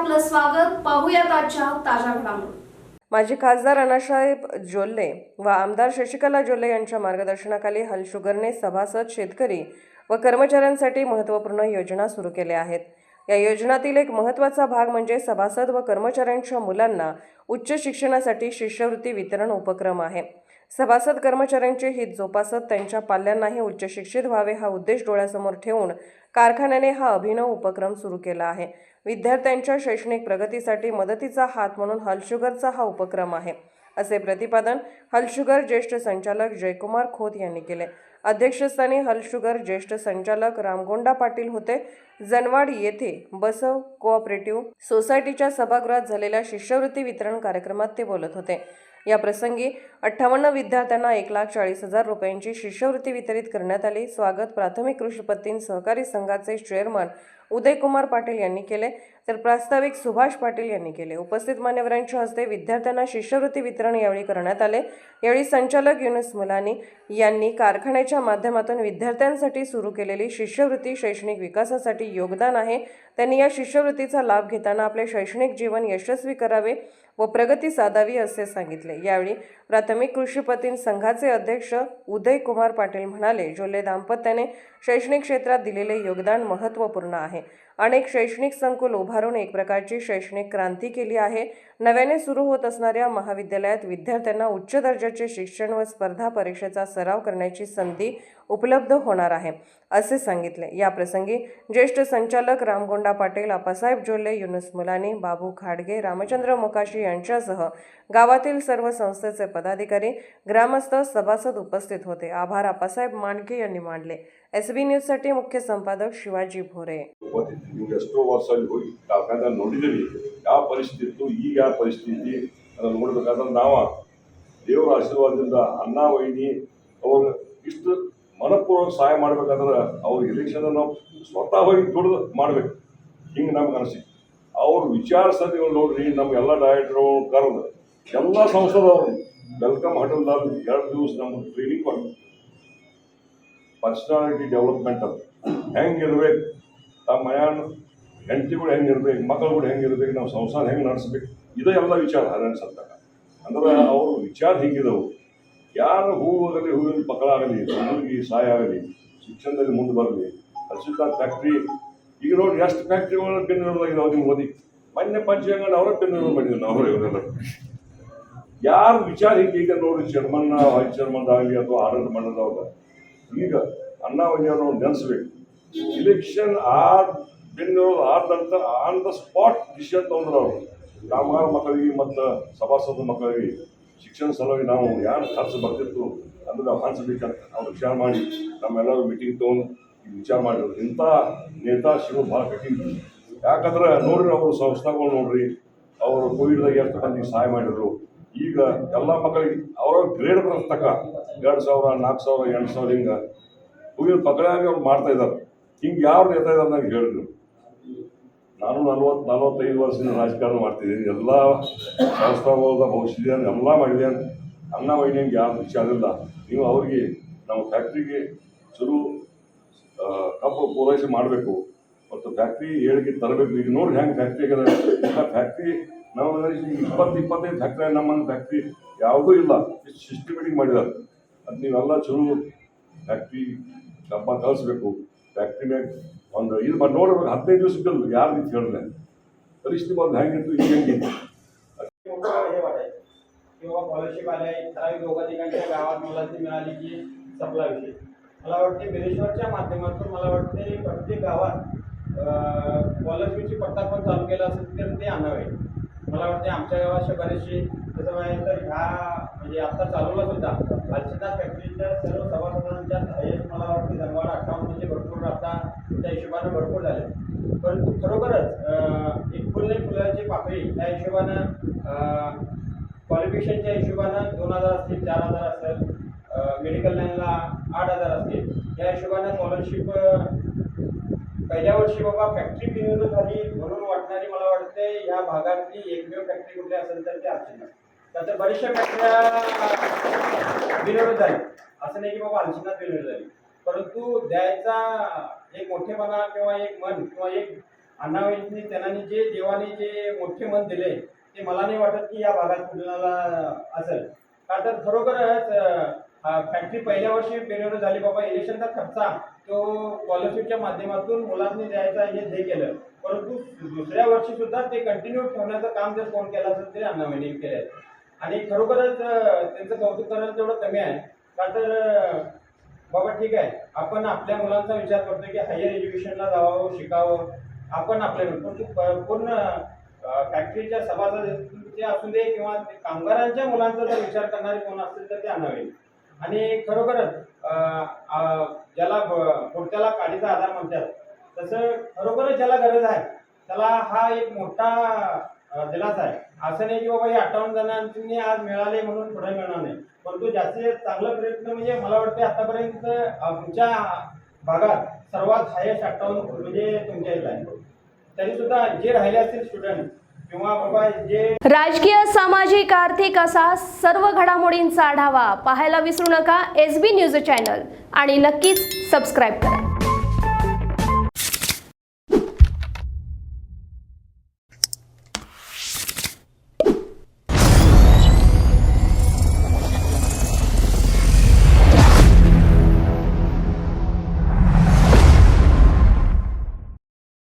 स्वागत पाहूयात आजच्या ताज्या घडामोडी. माजी खासदार अण्णासाहेब जोल्ले व आमदार शशिकला जोल्ले यांच्या मार्गदर्शनाखाली हलशुगरने सभासद शेतकरी व कर्मचाऱ्यांसाठी महत्त्वपूर्ण योजना सुरू केल्या आहेत. या योजनातील एक महत्त्वाचा भाग म्हणजे सभासद व कर्मचाऱ्यांच्या मुलांना उच्च शिक्षणासाठी शिष्यवृत्ती वितरण उपक्रम आहे. सभासद कर्मचाऱ्यांचे हित जोपासत त्यांच्या पाल्यांनाही उच्च शिक्षित व्हावे हा उद्देश डोळ्यासमोर ठेवून कारखान्याने हा अभिनव उपक्रम सुरू केला आहे. विद्यार्थ्यांच्या शैक्षणिक प्रगतीसाठी मदतीचा हात म्हणून हलशुगरचा हा उपक्रम आहे असे प्रतिपादन हलशुगर ज्येष्ठ संचालक जयकुमार खोत यांनी केले. अध्यक्षस्थानी हलशुगर ज्येष्ठ संचालक रामगोंडा पाटील होते. जनवाड येथे बसव कोऑपरेटिव्ह सोसायटीच्या सभागृहात झालेल्या शिष्यवृत्ती वितरण कार्यक्रमात ते बोलत होते. या प्रसंगी अठ्ठावन्न विद्यार्थ्यांना एक लाख चाळीस हजार रुपयांची शिष्यवृत्ती वितरित करण्यात आली. स्वागत प्राथमिक कृषीपत्तीन सहकारी संघाचे चेअरमन उदयकुमार पाटील यांनी केले तर प्रास्ताविक सुभाष पाटील यांनी केले. उपस्थित मान्यवरांच्या हस्ते विद्यार्थ्यांना शिष्यवृत्ती वितरण यावेळी करण्यात आले. यावेळी संचालक युनुस मुलानी यांनी कारखान्याच्या माध्यमातून विद्यार्थ्यांसाठी सुरू केलेली शिष्यवृत्ती शैक्षणिक विकासासाठी योगदान आहे. त्यांनी या शिष्यवृत्तीचा लाभ घेताना आपले शैक्षणिक जीवन यशस्वी करावे व प्रगती साधावी असे सांगितले. यावेळी प्राथमिक कृषीपतीन संघाचे अध्यक्ष उदय कुमार पाटील म्हणाले जोले दाम्पत्याने शैक्षणिक क्षेत्रात दिलेले योगदान महत्त्वपूर्ण आहे. अनेक शैक्षणिक संकुल उभारून एक प्रकारची शैक्षणिक क्रांती केली आहे. नव्याने सुरू होत असणाऱ्या महाविद्यालयात विद्यार्थ्यांना उच्च दर्जाचे शिक्षण व स्पर्धा परीक्षेचा सराव करण्याची संधी उपलब्ध होणार आहे असे सांगितले या प्रसंगी ज्येष्ठ संचालक रामगोंडा पाटील आपासाहेब जोल्ले युनुस मुलानी बाबू खाडगे रामचंद्र मोकाशी यांच्यासह गावातील सर्व संस्थेचे पदाधिकारी ग्रामस्थ सभासद उपस्थित होते आभार आपासाहेब मांडके यांनी मांडले एस बी न्यूजसाठी मुख्य संपादक शिवाजी भोरे ಹೋಗ್ತಿದ್ವಿ ನೀವು ಎಷ್ಟೋ ವರ್ಷ ಹೋಗಿ ಕಾರ್ಖಾನೆ ನೋಡಿದ್ದೀವಿ ಯಾವ ಪರಿಸ್ಥಿತಿ ಇತ್ತು ಈಗ ಯಾವ ಪರಿಸ್ಥಿತಿ ಅದನ್ನು ನೋಡ್ಬೇಕಾದ್ರೆ ನಾವು ದೇವರ ಆಶೀರ್ವಾದದಿಂದ ಅಣ್ಣ ವೈನಿ ಅವರು ಇಷ್ಟು ಮನಪೂರ್ವಕ ಸಹಾಯ ಮಾಡ್ಬೇಕಾದ್ರೆ ಅವ್ರ ಎಲೆಕ್ಷನ್ ನಾವು ಸ್ವತಃ ಹೋಗಿ ದುಡ್ದು ಮಾಡ್ಬೇಕು. ಹಿಂಗೆ ನಮ್ಗೆ ಅನಿಸಿ ವಿಚಾರ ವಿಚಾರಿಸೋದು ನೋಡ್ರಿ ನಮ್ಗೆಲ್ಲ ಡಾಯಕ್ಟ್ರು ಕರೆದು ಎಲ್ಲ ಸಂಸದವರು ವೆಲ್ಕಮ್ ಹೋಟೆಲ್ದಲ್ಲಿ ಎರಡು ದಿವಸ ನಮ್ಗೆ ಟ್ರೈನಿಂಗ್ ಕೊಟ್ಟು ಪರ್ಸನಾಲಿಟಿ ಡೆವಲಪ್ಮೆಂಟ್ ಅಂತ ಹೆಂಗಿರ್ಬೇಕು ತಮ್ಮ ಮನೆಯನ್ನ ಹೆಂಡತಿಗಳು ಹೆಂಗಿರ್ಬೇಕು ಮಕ್ಕಳುಗಳು ಹೆಂಗಿರ್ಬೇಕು, ನಾವು ಸಂಸಾರ ಹೆಂಗೆ ನಡೆಸ್ಬೇಕು? ಇದೇ ಎಲ್ಲ ವಿಚಾರ ಹರಣ ಸಂತಾನ. ಅಂದ್ರೆ ಅವರು ವಿಚಾರ ಹಿಂಗಿದವು. ಯಾರು ಹೂವಾಗಲಿ ಹೂವಿನ ಪಕ್ಕಳ ಆಗಲಿ ಹುಡುಗಿ ಸಹಾಯ ಆಗಲಿ ಶಿಕ್ಷಣದಲ್ಲಿ ಮುಂದೆ ಬರಲಿ ಹರ್ಷಿತಾ ಫ್ಯಾಕ್ಟ್ರಿ ಈಗ ನೋಡಿ ಎಷ್ಟು ಫ್ಯಾಕ್ಟ್ರಿಗಳು ಬೆನ್ನು ಇರೋದಾಗಿದೆ ಅವ್ರಿಗೆ ಓದಿ ಮೊನ್ನೆ ಪಂಚಗಂಗಡ ಅವರ ಬೆಂಗಳೂರು ಮಾಡಿದ್ರು ಅವರು ಇವರೆಲ್ಲ ಯಾರು ವಿಚಾರ ಹಿಂಗೆ ಈಗ ನೋಡಿ ಚೇರ್ಮನ್ ವೈಸ್ ಚೇರ್ಮನ್ ಆಗಲಿ ಅಥವಾ ಆಡಳಿತ ಮಂಡಲದವ್ರ. ಈಗ ಅಣ್ಣಾವಣಿಯವರು ನೆನೆಸ್ಬೇಕು. ಇಲೆಕ್ಷನ್ ಆದ ಬೆಂಗಳೂರು ಆರ್ದಂತ ಆನ್ ದ ಸ್ಪಾಟ್ ಡಿಸಿಷನ್ ತಗೊಂಡ್ರು ಅವರು ಕಾಮಗಾರ ಮಕ್ಕಳಿಗೆ ಮತ್ತು ಸಭಾಸದ ಮಕ್ಕಳಿಗೆ ಶಿಕ್ಷಣ ಸಲುವಾಗಿ ನಾವು ಯಾರು ಖರ್ಚು ಬರ್ತಿತ್ತು ಅಂದ್ರೆ ನಾವು ಹಂಚಬೇಕಂತ ಅವ್ರು ವಿಚಾರ ಮಾಡಿ ನಮ್ಮೆಲ್ಲರೂ ಮೀಟಿಂಗ್ ತಗೊಂಡು ವಿಚಾರ ಮಾಡಿದ್ರು. ಇಂಥ ನೇತಾ ಶಿವರು ಭಾಳ ಕಠಿಣ. ಯಾಕಂದ್ರೆ ನೋಡ್ರಿ ಅವರು ಸಂಸ್ಥೆಗಳು ನೋಡ್ರಿ, ಅವರು ಕೋವಿಡ್ದಾಗ ಎಷ್ಟು ಮಂದಿಗೆ ಸಹಾಯ ಮಾಡಿದ್ರು. ಈಗ ಎಲ್ಲ ಮಕ್ಕಳಿಗೆ ಅವರ ಗ್ರೇಡ್ ತಕ್ಕ ಎರಡು ಸಾವಿರ ನಾಲ್ಕು ಸಾವಿರ, ಎಂಟು ಸಾವಿರ ಹಿಂಗೆ. ಕೋವಿಡ್ ಪಕಡಾಗಿ ಅವ್ರು ಮಾಡ್ತಾ ಇದ್ದಾರೆ ಹಿಂಗೆ ಯಾರು ನೇತಾ ಇದ್ದಾರೆ ನನಗೆ ಹೇಳಿದ್ರು. ನಾನು ನಲ್ವತ್ತು, ನಲ್ವತ್ತೈದು ವರ್ಷದಿಂದ ರಾಜಕಾರಣ ಮಾಡ್ತಿದ್ದೀನಿ. ಎಲ್ಲ ಸಂಸ್ಥಾಗಳದ ಭವಿಷ್ಯ ಎಲ್ಲ ಮಾಡಿದ್ದೇನೆ ಅನ್ನ ವೈದ್ಯಂಗೆ ಯಾರು ಆಗಿಲ್ಲ. ನೀವು ಅವ್ರಿಗೆ ನಮ್ಮ ಫ್ಯಾಕ್ಟ್ರಿಗೆ ಚಲೋ ಕಬ್ಬು ಪೂರೈಕೆ ಮಾಡಬೇಕು. ಮತ್ತು ಫ್ಯಾಕ್ಟ್ರಿ ಏಳಿಗೆ ತರಬೇಕು. ಈಗ ನೋಡಿ ಹೆಂಗೆ ಫ್ಯಾಕ್ಟ್ರಿ ಆಗಿದೆ ಎಲ್ಲ ಫ್ಯಾಕ್ಟ್ರಿ ನಾವು ಇಪ್ಪತ್ತು, ಇಪ್ಪತ್ತೈದು ಫ್ಯಾಕ್ಟ್ರಿ ನಮ್ಮನ್ನು ಫ್ಯಾಕ್ಟ್ರಿ. ಯಾವುದೂ ಇಲ್ಲ. ಸಿಸ್ಟಮೆಟಿಕ್ ಮಾಡಿದ್ದಾರೆ. ಅದು ನೀವೆಲ್ಲ ಚಲೋ ಫ್ಯಾಕ್ಟ್ರಿ ಕಬ್ಬ ಕಳಿಸ್ಬೇಕು. ಫ್ಯಾಕ್ಟ್ರಿ ಮ್ಯಾಗ ಒಂದು ಇದು ಮಾಡಿ ನೋಡ್ಬೇಕು ಹದಿನೈದು ದಿವಸ ಬಿಲ್ ಯಾರು ನಿಂತು ಹೇಳಿದೆ ಪರಿಸ್ಥಿತಿ ಬಂದು ಹೆಂಗಿತ್ತು ಈಗ ಹೆಂಗಿತ್ತು मोठं हे वाटायचं किंवा स्कॉलरशिप आल्या ठराविक दोघा ठिकाणच्या गावात मला ती मिळाली की सपला विषय मला वाटते बिरेश्वरच्या माध्यमातून मला वाटते प्रत्येक गावात स्कॉलरशिपची पट्टा पण चालू केला असेल तर ते आणावे मला वाटते आमच्या गावात असे बरेचसे तसं म्हणाल तर ह्या म्हणजे आता चालवला सुद्धा अर्चना फॅक्टरीच्या सर्व सभासदांच्या हेच मला वाटते जनवाड अठ्ठावन्न म्हणजे भरपूर आता त्या हिशोबानं भरपूर झाले. परंतु खरोखरच एक फुल नाही फुलाची पाकळी त्या हिशोबानं क्वालिफिकेशनच्या हिशोबानं दोन हजार असतील चार हजार असेल मेडिकल लाईनला आठ हजार असतील त्या हिशोबानं स्कॉलरशिप पहिल्या वर्षी बाबा फॅक्टरी बिनविरोध झाली म्हणून वाटणारी मला वाटते ह्या भागातली एकमेव फॅक्टरी कुठली असेल तर ते अर्चना त्याच्या बऱ्याचशा फॅक्टऱ्या बिनविरोध झाली. असं नाही की बाबा अर्चनाच बिनविरोध झाली. परंतु द्यायचा एक मोठेपणा किंवा एक मन किंवा एक अण्णावाईंनी त्यांना जे देवाने जे मोठे मन दिले ते मला नाही वाटत की या भागात कुणाला असेल. का तर खरोखरच फॅक्टरी पहिल्या वर्षी फेल्युअर झाली. बाबा इलेक्शनचा खर्चा तो स्कॉलरशिपच्या माध्यमातून मुलांनी द्यायचा हे हे केलं. परंतु दुसऱ्या वर्षी सुद्धा ते कंटिन्यू ठेवण्याचं काम जर कोण केलं असेल ते अण्णावाईंनी केलं. आहे आणि खरोखरच त्यांचं कौतुक करायला तेवढं कमी आहे. का तर बाबा ठीक आहे. आपण आपल्या मुलांचा विचार करतो की हायर एज्युकेशनला जावं शिकावं. आपण आपल्या परंतु पूर्ण फॅक्टरीच्या सभासद असू दे किंवा ते कामगारांच्या मुलांचा जर विचार करणारे कोण असतील तर ते आणावे. आणि खरोखरच ज्याला पुढच्याला काडीचा आधार म्हणतात तसं खरोखरच ज्याला गरज आहे त्याला हा एक मोठा दिलासा आहे. असं नाही की बाबा हे अठ्ठावन्न जणांनी आज मिळाले म्हणून पुढे मिळणार नाही. परंतु जास्तीत जास्त चांगला प्रयत्न म्हणजे मला वाटते आतापर्यंत आमच्या भागात सर्वात हायस्ट अठ्ठावन्न म्हणजे तुमच्या इथला आहे तरी सुद्धा जे राहिले असतील स्टुडंट राजकीय सामाजिक आर्थिक असा सर्व घडामोडींचा आढावा पाहायला विसरू नका. एस बी न्यूज चॅनल आणि नक्कीच सबस्क्राईब करा.